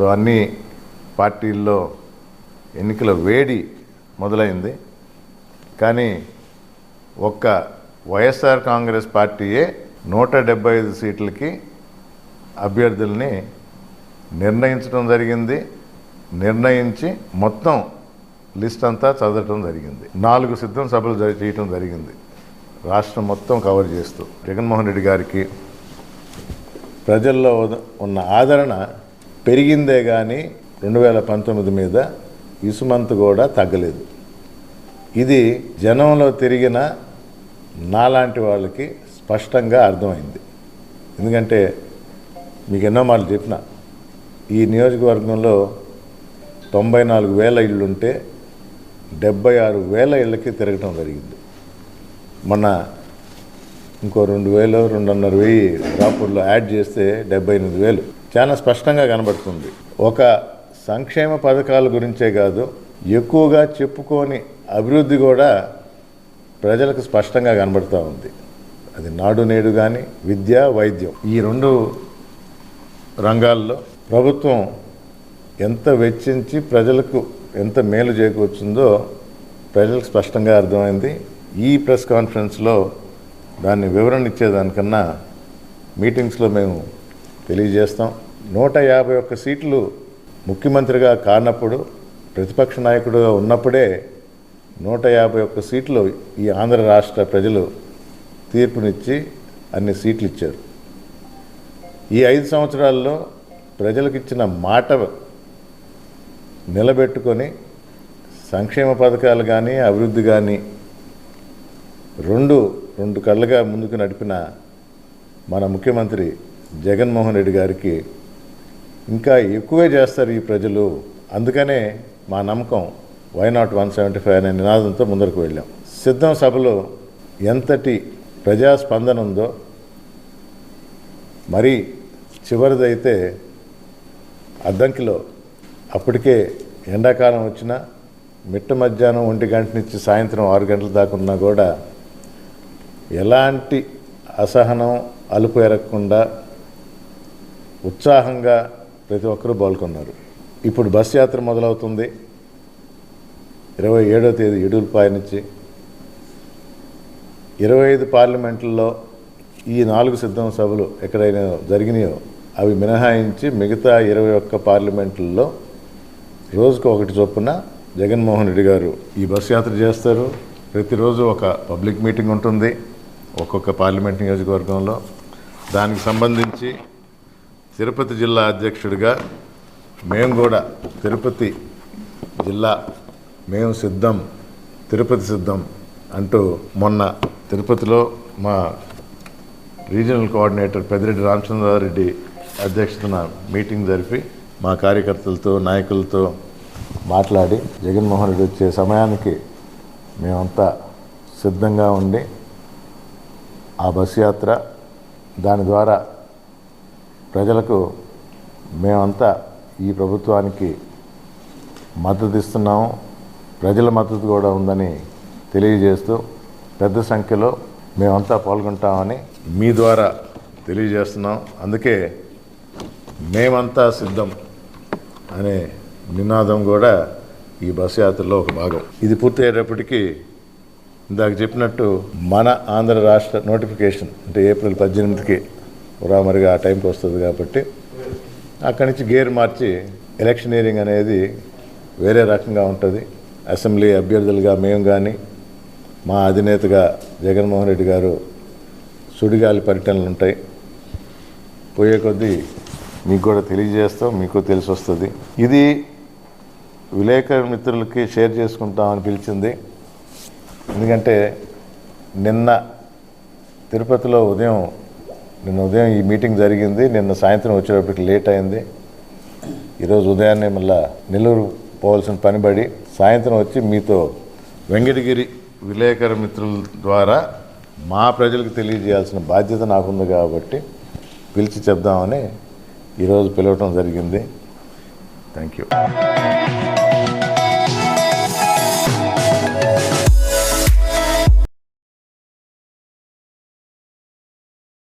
So అన్ని పార్టీల్లో ఎన్నికల వేడి మొదలైంది. కానీ ఒక్క వైఎస్ఆర్ కాంగ్రెస్ పార్టీయే నూట డెబ్బై ఐదు సీట్లకి అభ్యర్థుల్ని నిర్ణయించడం జరిగింది. నిర్ణయించి మొత్తం లిస్ట్ అంతా చదవటం జరిగింది. నాలుగు సిద్ధం సభలు చేయటం జరిగింది. రాష్ట్రం మొత్తం కవర్ చేస్తూ జగన్మోహన్ రెడ్డి గారికి ప్రజల్లో ఉన్న ఆదరణ పెరిగిందే కానీ రెండు వేల పంతొమ్మిది మీద ఇసుమంతు కూడా తగ్గలేదు. ఇది జనంలో తిరిగిన నాలాంటి వాళ్ళకి స్పష్టంగా అర్థమైంది. ఎందుకంటే మీకు ఎన్నో మాటలు చెప్పిన ఈ నియోజకవర్గంలో తొంభై నాలుగు వేల ఇళ్ళుంటే డెబ్బై ఆరు వేల ఇళ్ళకి తిరగటం జరిగింది. మొన్న ఇంకో రెండు వేలు రెండున్నర వెయ్యి రాపూర్లో యాడ్ చేస్తే డెబ్బై ఎనిమిది వేలు. చాలా స్పష్టంగా కనబడుతుంది. ఒక సంక్షేమ పథకాల గురించే కాదు ఎక్కువగా చెప్పుకొని అభివృద్ధి కూడా ప్రజలకు స్పష్టంగా కనబడుతూ ఉంది. అది నాడు నేడు కానీ విద్య వైద్యం ఈ రెండు రంగాల్లో ప్రభుత్వం ఎంత వెచ్చించి ప్రజలకు ఎంత మేలు చేకూర్చుందో ప్రజలకు స్పష్టంగా అర్థమైంది. ఈ ప్రెస్ కాన్ఫరెన్స్లో దాన్ని వివరణ ఇచ్చేదానికన్నా మీటింగ్స్లో మేము తెలియజేస్తాం. నూట యాభై ఒక్క సీట్లు ముఖ్యమంత్రిగా కానప్పుడు ప్రతిపక్ష నాయకుడుగా ఉన్నప్పుడే నూట యాభై ఒక్క సీట్లు ఈ ఆంధ్ర రాష్ట్ర ప్రజలు తీర్పునిచ్చి అన్ని సీట్లు ఇచ్చారు ఈ ఐదు సంవత్సరాల్లో ప్రజలకు ఇచ్చిన మాట నిలబెట్టుకొని సంక్షేమ పథకాలు కానీ అభివృద్ధి కానీ రెండు రెండు కళ్ళుగా ముందుకు నడిపిన మన ముఖ్యమంత్రి జగన్మోహన్ రెడ్డి గారికి ఇంకా ఎక్కువే చేస్తారు ఈ ప్రజలు. అందుకనే మా నమ్మకం why not one seventy five అనే నినాదంతో ముందరకు వెళ్ళాం. సిద్ధం సభలో ఎంతటి ప్రజాస్పందన ఉందో మరి చివరిదైతే అద్దంకిలో అప్పటికే ఎండాకాలం వచ్చినా మిట్ట మధ్యాహ్నం ఒంటి గంట నుంచి సాయంత్రం ఆరు గంటల దాకా ఉన్నా కూడా ఎలాంటి అసహనం అలుపు ఎరగకుండా ఉత్సాహంగా ప్రతి ఒక్కరూ పాల్గొన్నారు. ఇప్పుడు బస్ యాత్ర మొదలవుతుంది. ఇరవై ఏడో తేదీ ఇడులపాయ నుంచి ఇరవై ఐదు పార్లమెంట్లలో ఈ నాలుగు సిద్ధం సభలు ఎక్కడైనా జరిగినాయో అవి మినహాయించి మిగతా ఇరవై ఒక్క పార్లమెంట్లలో రోజుకు ఒకటి చొప్పున జగన్మోహన్ రెడ్డి గారు ఈ బస్ యాత్ర చేస్తారు. ప్రతిరోజు ఒక పబ్లిక్ మీటింగ్ ఉంటుంది ఒక్కొక్క పార్లమెంట్ నియోజకవర్గంలో. దానికి సంబంధించి తిరుపతి జిల్లా అధ్యక్షుడిగా మేము కూడా తిరుపతి జిల్లా మేము సిద్ధం తిరుపతి సిద్ధం అంటూ మొన్న తిరుపతిలో మా రీజనల్ కోఆర్డినేటర్ పెద్దిరెడ్డి రామచంద్రారెడ్డి అధ్యక్షతన మీటింగ్ జరిపి మా కార్యకర్తలతో నాయకులతో మాట్లాడి జగన్మోహన్ రెడ్డి వచ్చే సమయానికి మేమంతా సిద్ధంగా ఉండి ఆ బస్ యాత్ర దాని ద్వారా ప్రజలకు మేమంతా ఈ ప్రభుత్వానికి మద్దతు ఇస్తున్నాము. ప్రజల మద్దతు కూడా ఉందని తెలియజేస్తూ పెద్ద సంఖ్యలో మేమంతా పాల్గొంటామని మీ ద్వారా తెలియజేస్తున్నాం. అందుకే మేమంతా సిద్ధం అనే నినాదం కూడా ఈ బస్ యాత్రలో ఒక భాగం. ఇది పూర్తయ్యేటప్పటికీ ఇందాక చెప్పినట్టు మన ఆంధ్ర రాష్ట్ర నోటిఫికేషన్ అంటే ఏప్రిల్ పద్దెనిమిదికి ఉరామరిగా ఆ టైంకి వస్తుంది కాబట్టి అక్కడి నుంచి గేర్ మార్చి ఎలక్షనీరింగ్ అనేది వేరే రకంగా ఉంటుంది. అసెంబ్లీ అభ్యర్థులుగా మేము కానీ మా అధినేతగా జగన్మోహన్ రెడ్డి గారు సుడిగాలి పర్యటనలు ఉంటాయి. పోయే కొద్దీ మీకు కూడా తెలియజేస్తాం మీకు తెలిసి వస్తుంది ఇది విలేకరు మిత్రులకి షేర్ చేసుకుంటామని పిలిచింది. ఎందుకంటే నిన్న తిరుపతిలో ఉదయం నిన్న ఉదయం ఈ మీటింగ్ జరిగింది. నిన్న సాయంత్రం వచ్చేటప్పటికి లేట్ అయింది. ఈరోజు ఉదయాన్నే మళ్ళా నెల్లూరు పోవాల్సిన పనిబడి సాయంత్రం వచ్చి మీతో వెంకటగిరి విలేకరు మిత్రుల ద్వారా మా ప్రజలకు తెలియజేయాల్సిన బాధ్యత నాకుంది కాబట్టి పిలిచి చెప్దామని ఈరోజు పిలవటం జరిగింది. Thank you.